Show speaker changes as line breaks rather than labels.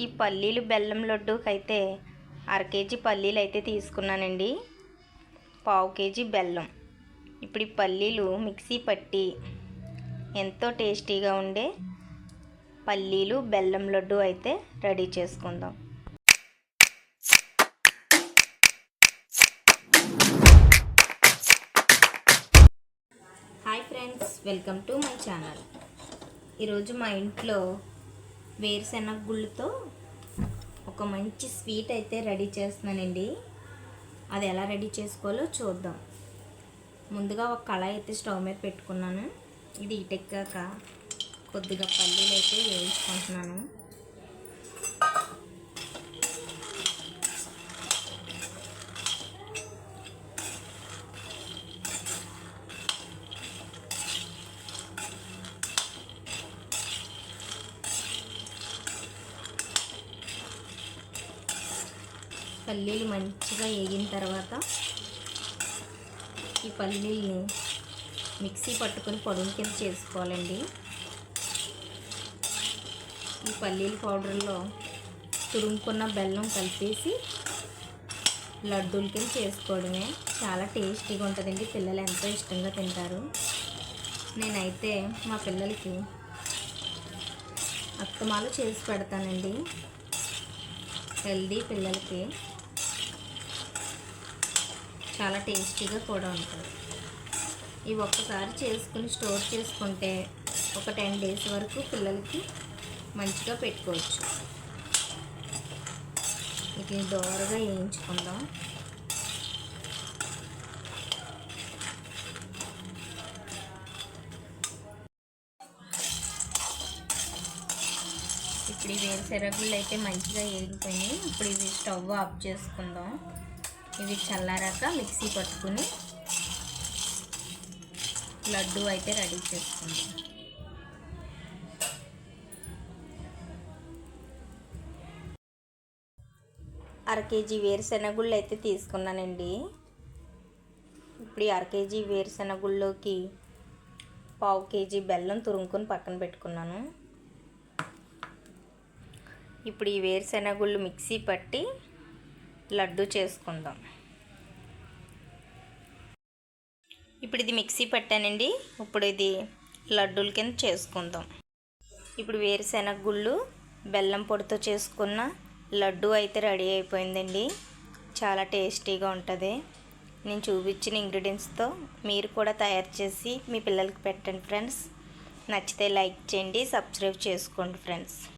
ఈ పల్లీలు బెల్లం లడ్డూకైతే అర కేజీ పల్లీలు అయితే తీసుకున్నానండి. పావు కేజీ బెల్లం. ఇప్పుడు ఈ పల్లీలు మిక్సీ పట్టి ఎంతో టేస్టీగా ఉండే పల్లీలు బెల్లం లడ్డు అయితే రెడీ చేసుకుందాం. Hi friends welcome to my channel. ఈరోజు మా ఇంట్లో వేరుశెనగ గుళ్ళతో ఒక మంచి స్వీట్ అయితే రెడీ చేస్తున్నానండి. అది ఎలా రెడీ చేసుకోవాలో చూద్దాం. ముందుగా ఒక కళాయి అయితే స్టవ్ మీద పెట్టుకున్నాను. ఇది ఇటెక్కాక కొద్దిగా పల్లీలు అయితే వేయించుకుంటున్నాను. పల్లీలు మంచిగా వేగిన తర్వాత ఈ పల్లీల్ని మిక్సీ పట్టుకొని పొడుము కింద చేసుకోవాలండి. ఈ పల్లీల పౌడర్లో తురుముకున్న బెల్లం కలిపేసి లడ్డూల కింద చేసుకోవడమే. చాలా టేస్టీగా ఉంటుందండి. పిల్లలు ఎంతో ఇష్టంగా తింటారు. నేనైతే మా పిల్లలకి అత్తమాలు చేసి పెడతానండి. హెల్దీ పిల్లలకి చాలా టేస్టీగా కూడా ఉంటుంది. ఇవి ఒక్కసారి చేసుకుని స్టోర్ చేసుకుంటే ఒక టెన్ డేస్ వరకు పిల్లలకి మంచిగా పెట్టుకోవచ్చు. ఇది దోరగా వేయించుకుందాం. ఇప్పుడు ఈ వేరుశెనగుళ్ళు అయితే మంచిగా వేగిపోయినాయి. ఇప్పుడు ఇవి స్టవ్ ఆఫ్ చేసుకుందాం. ఇవి చల్లారాక మిక్సీ పట్టుకుని లడ్డు అయితే రెడీ చేసుకుందాం. అర కేజీ వేరుశెనగుళ్ళు అయితే తీసుకున్నానండి. ఇప్పుడు ఈ అర కేజీ వేరుశెనగుళ్ళలోకి పావు కేజీ బెల్లం తురుముకొని పక్కన పెట్టుకున్నాను. ఇప్పుడు ఈ వేరుశెనగుళ్ళు మిక్సీ పట్టి లడ్డు చేసుకుందాం. ఇప్పుడు ఇది మిక్సీ పట్టానండి. ఇప్పుడు ఇది లడ్డూల కింద చేసుకుందాం. ఇప్పుడు వేరుశెనగ గుళ్ళు బెల్లం పొడితో చేసుకున్న లడ్డు అయితే రెడీ అయిపోయిందండి. చాలా టేస్టీగా ఉంటుంది. నేను చూపించిన ఇంగ్రీడియంట్స్తో మీరు కూడా తయారు చేసి మీ పిల్లలకి పెట్టండి ఫ్రెండ్స్. నచ్చితే లైక్ చేయండి సబ్స్క్రైబ్ చేసుకోండి ఫ్రెండ్స్.